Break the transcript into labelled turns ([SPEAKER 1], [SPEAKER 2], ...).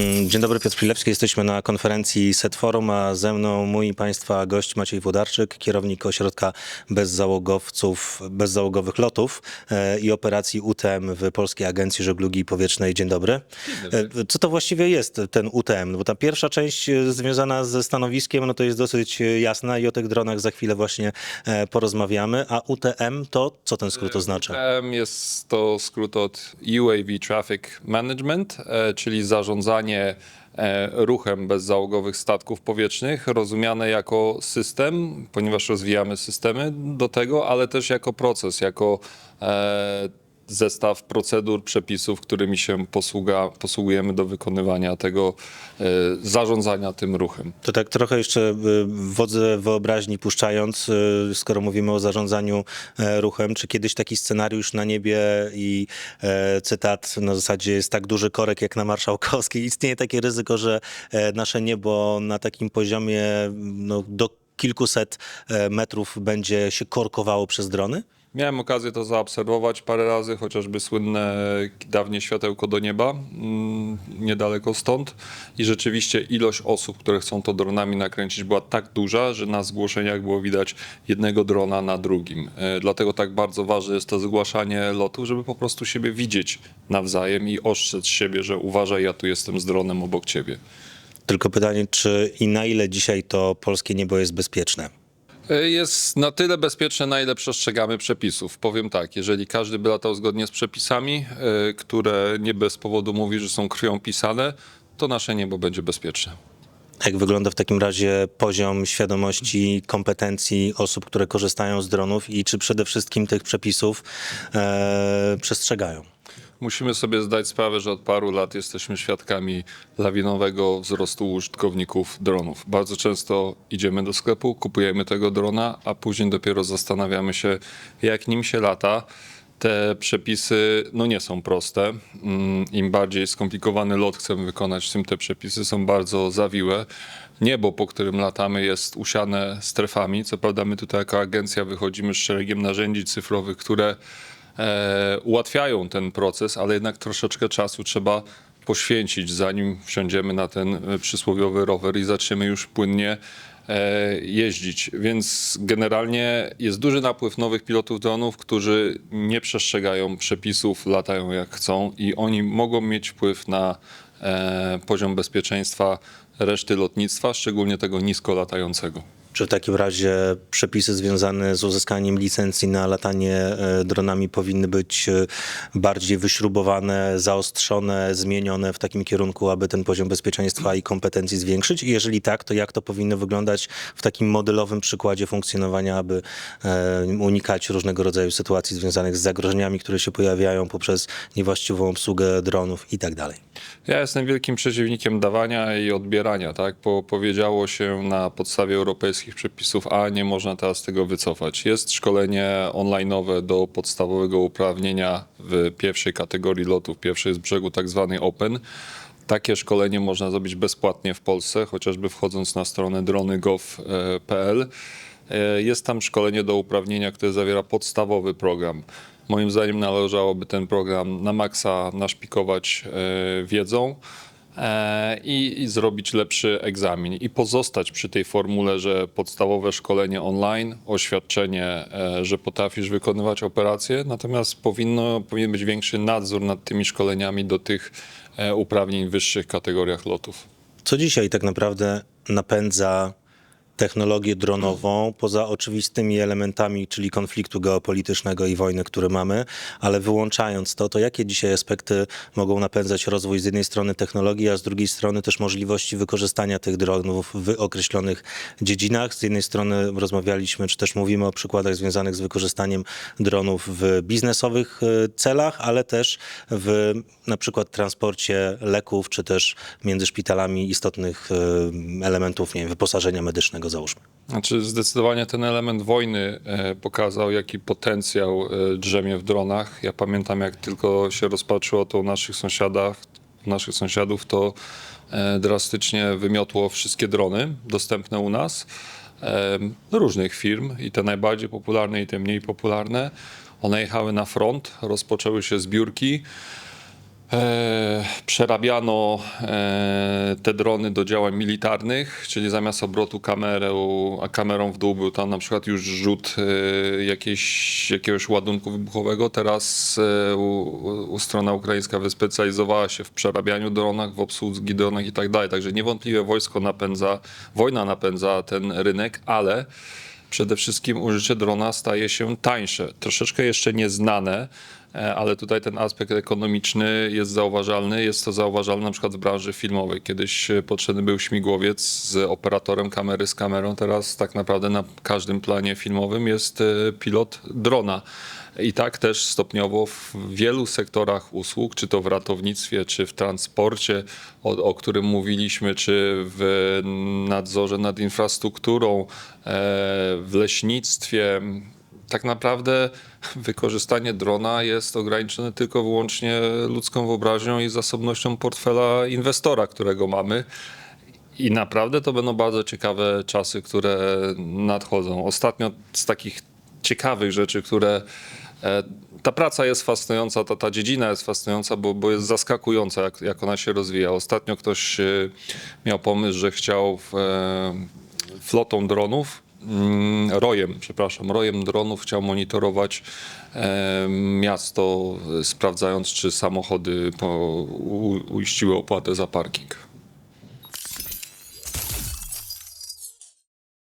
[SPEAKER 1] Mm, Dzień dobry, Piotr Pilewski. Jesteśmy na konferencji Set Forum, a ze mną mój Państwa gość Maciej Włodarczyk, kierownik ośrodka bezzałogowców, bezzałogowych lotów e, i operacji UTM w Polskiej Agencji Żeglugi Powietrznej. Dzień dobry. E, Co to właściwie jest ten UTM? Bo ta pierwsza część e, związana ze stanowiskiem, no to jest dosyć jasna i o tych dronach za chwilę właśnie porozmawiamy. A UTM to co ten skrót oznacza?
[SPEAKER 2] UTM jest to skrót od UAV Traffic Management, czyli zarządzanie e, ruchem bezzałogowych statków powietrznych, rozumiane jako system, ponieważ rozwijamy systemy do tego, ale też jako proces, jako e, zestaw procedur, przepisów, którymi się posługa, posługujemy do wykonywania tego e, zarządzania tym ruchem.
[SPEAKER 1] To tak trochę jeszcze y, wodze wyobraźni puszczając, y, skoro mówimy o zarządzaniu e, ruchem, czy kiedyś taki scenariusz na niebie i e, cytat na zasadzie jest tak duży korek jak na Marszałkowskiej, istnieje takie ryzyko, że e, nasze niebo na takim poziomie no, do kilkuset e, metrów będzie się korkowało przez drony?
[SPEAKER 2] Miałem okazję to zaobserwować parę razy, chociażby słynne dawniej światełko do nieba, mm, niedaleko stąd. I rzeczywiście ilość osób, które chcą to dronami nakręcić, była tak duża, że na zgłoszeniach było widać jednego drona na drugim. E, Dlatego tak bardzo ważne jest to zgłaszanie lotu, żeby po prostu siebie widzieć nawzajem i ostrzec siebie, że uważaj, ja tu jestem z dronem obok ciebie.
[SPEAKER 1] Tylko pytanie, czy i na ile dzisiaj to polskie niebo jest bezpieczne?
[SPEAKER 2] Jest na tyle bezpieczne, na ile przestrzegamy przepisów. Powiem tak, jeżeli każdy by latał zgodnie z przepisami, e, które nie bez powodu mówi, że są krwią pisane, to nasze niebo będzie bezpieczne.
[SPEAKER 1] Jak wygląda w takim razie poziom świadomości, kompetencji osób, które korzystają z dronów i czy przede wszystkim tych przepisów e, przestrzegają?
[SPEAKER 2] Musimy sobie zdać sprawę, że od paru lat jesteśmy świadkami lawinowego wzrostu użytkowników dronów. Bardzo często idziemy do sklepu, kupujemy tego drona, a później dopiero zastanawiamy się, jak nim się lata. Te przepisy no nie są proste. Mm, Im bardziej skomplikowany lot chcemy wykonać, tym te przepisy są bardzo zawiłe. Niebo, po którym latamy, jest usiane strefami. Co prawda, my tutaj jako agencja wychodzimy z szeregiem narzędzi cyfrowych, które e, ułatwiają ten proces, ale jednak troszeczkę czasu trzeba poświęcić, zanim wsiądziemy na ten e, przysłowiowy rower i zaczniemy już płynnie e, jeździć. Więc generalnie jest duży napływ nowych pilotów dronów, którzy nie przestrzegają przepisów, latają jak chcą i oni mogą mieć wpływ na e, poziom bezpieczeństwa reszty lotnictwa, szczególnie tego nisko latającego.
[SPEAKER 1] Czy w takim razie przepisy związane z uzyskaniem licencji na latanie e, dronami powinny być e, bardziej wyśrubowane, zaostrzone, zmienione w takim kierunku, aby ten poziom bezpieczeństwa i kompetencji zwiększyć? I jeżeli tak, to jak to powinno wyglądać w takim modelowym przykładzie funkcjonowania, aby e, unikać różnego rodzaju sytuacji związanych z zagrożeniami, które się pojawiają poprzez niewłaściwą obsługę dronów i tak dalej?
[SPEAKER 2] Ja jestem wielkim przeciwnikiem dawania i odbierania, tak? Bo powiedziało się na podstawie europejskich przepisów, a nie można teraz tego wycofać. Jest szkolenie online'owe do podstawowego uprawnienia w pierwszej kategorii lotów, pierwszej z brzegu, tak zwany Open. Takie szkolenie można zrobić bezpłatnie w Polsce, chociażby wchodząc na stronę drony.gov.pl. E, Jest tam szkolenie do uprawnienia, które zawiera podstawowy program. Moim zdaniem należałoby ten program na maksa naszpikować e, wiedzą i, i zrobić lepszy egzamin i pozostać przy tej formule, że podstawowe szkolenie online, oświadczenie, e, że potrafisz wykonywać operacje, natomiast powinno, powinien być większy nadzór nad tymi szkoleniami do tych e, uprawnień w wyższych kategoriach lotów.
[SPEAKER 1] Co dzisiaj tak naprawdę napędza technologię dronową, poza oczywistymi elementami, czyli konfliktu geopolitycznego i wojny, które mamy, ale wyłączając to, to jakie dzisiaj aspekty mogą napędzać rozwój z jednej strony technologii, a z drugiej strony też możliwości wykorzystania tych dronów w określonych dziedzinach. Z jednej strony rozmawialiśmy, czy też mówimy o przykładach związanych z wykorzystaniem dronów w biznesowych e, celach, ale też w na przykład transporcie leków, czy też między szpitalami istotnych e, elementów, nie wiem, wyposażenia medycznego załóżmy.
[SPEAKER 2] Znaczy zdecydowanie ten element wojny e, pokazał, jaki potencjał e, drzemie w dronach. Ja pamiętam, jak tylko się rozpatrzyło to u naszych sąsiadach, naszych sąsiadów, to e, drastycznie wymiotło wszystkie drony dostępne u nas różnych firm i te najbardziej popularne i te mniej popularne. One jechały na front, rozpoczęły się zbiórki. E, przerabiano e, te drony do działań militarnych, czyli zamiast obrotu kamerą, a kamerą w dół był tam na przykład już rzut e, jakiejś, jakiegoś ładunku wybuchowego. Teraz e, u, u strona ukraińska wyspecjalizowała się w przerabianiu dronach, w obsłudze dronach i tak dalej. Także niewątpliwie wojsko napędza, wojna napędza ten rynek, ale przede wszystkim użycie drona staje się tańsze. Troszeczkę jeszcze nieznane, ale tutaj ten aspekt ekonomiczny jest zauważalny. Jest to zauważalne na przykład w branży filmowej. Kiedyś e, potrzebny był śmigłowiec z operatorem kamery, z kamerą. Teraz tak naprawdę na każdym planie filmowym jest e, pilot drona. I tak też stopniowo w wielu sektorach usług, czy to w ratownictwie, czy w transporcie, o, o którym mówiliśmy, czy w nadzorze nad infrastrukturą, e, w leśnictwie, tak naprawdę wykorzystanie drona jest ograniczone tylko wyłącznie ludzką wyobraźnią i zasobnością portfela inwestora, którego mamy. I naprawdę to będą bardzo ciekawe czasy, które nadchodzą. Ostatnio z takich ciekawych rzeczy, które e, ta praca jest fascynująca, ta, ta dziedzina jest fascynująca, bo, bo jest zaskakująca, jak, jak ona się rozwija. Ostatnio ktoś e, miał pomysł, że chciał w, e, flotą dronów, rojem, przepraszam, rojem dronów chciał monitorować e, miasto, e, sprawdzając, czy samochody po, u, uiściły opłatę za parking.